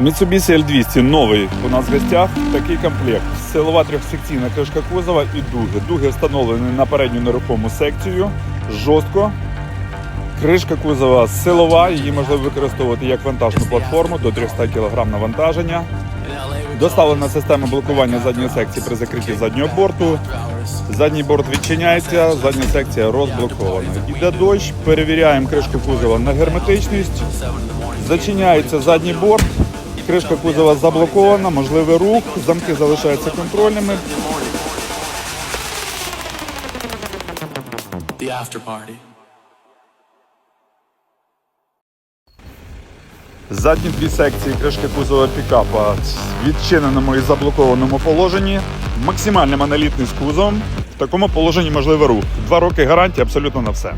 Mitsubishi L200 новий у нас в гостях. Такий комплект. Силова трьохсекційна кришка кузова і дуги. Дуги встановлені на передню нерухому секцію. Жорстко. Кришка кузова силова, її можна використовувати як вантажну платформу до 300 кг навантаження. Доставлена система блокування задньої секції при закритті заднього борту. Задній борт відчиняється, задня секція розблокована. Іде дощ, перевіряємо кришку кузова на герметичність. Зачиняється задній борт, кришка кузова заблокована, можливий рух, замки залишаються контрольними. The after party. Задні дві секції кришки кузова пікапа в відчиненому і заблокованому положенні. Максимальний монолітний з кузовом. В такому положенні можливий рух. Два роки гарантії абсолютно на все.